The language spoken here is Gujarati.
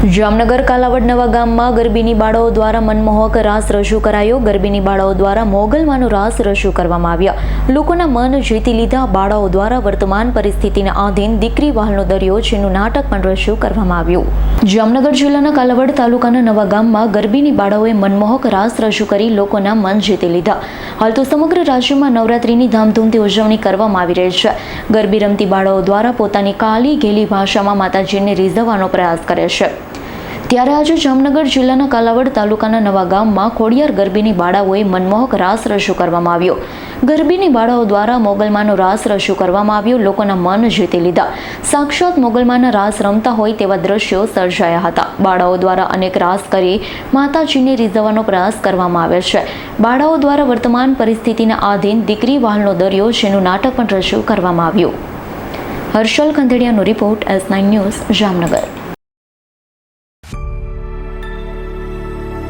જામનગર, કાલાવડ નવા ગામમાં ગરબીની બાળાઓ દ્વારા મનમોહક રાસ રજૂ કરાયો. ગરબીની બાળાઓ દ્વારા મોગલમાંનો રાસ રજૂ કરવામાં આવ્યા. લોકોના મન જીતી લીધા. બાળાઓ દ્વારા વર્તમાન પરિસ્થિતિના આધીન દીકરી વહાલનો દરિયો જેનું નાટક પણ રજૂ કરવામાં આવ્યું. જામનગર જિલ્લાના કાલાવડ તાલુકાના નવા ગામમાં ગરબીની બાળાઓએ મનમોહક રાસ રજૂ કરી લોકોના મન જીતી લીધા. હાલ તો સમગ્ર રાજ્યમાં નવરાત્રિની ધામધૂમથી ઉજવણી કરવામાં આવી રહી છે. ગરબી રમતી બાળાઓ દ્વારા પોતાની કાલી ગેલી ભાષામાં માતાજીને રીઝવવાનો પ્રયાસ કરે છે. ત્યારે આજે જામનગર જિલ્લાના કાલાવડ તાલુકાના નવા ગામમાં ખોડિયાર ગરબીની બાળાઓએ મનમોહક રાસ રજૂ કરવામાં આવ્યો. ગરબીની બાળાઓ દ્વારા મોગલમાનો રાસ રજૂ કરવામાં આવ્યો, લોકોના મન જીતી લીધા. સાક્ષાત મોગલમાના રાસ રમતા હોય તેવા દ્રશ્યો સર્જાયા હતા. બાળાઓ દ્વારા અનેક રાસ કરી માતાજીને રીઝવવાનો પ્રયાસ કરવામાં આવે છે. બાળાઓ દ્વારા વર્તમાન પરિસ્થિતિના આધીન દીકરી વહાલનો દરિયો જેનું નાટક પણ રજૂ કરવામાં આવ્યું. Harshal કંધેડિયાનો report S nine news Jamnagar.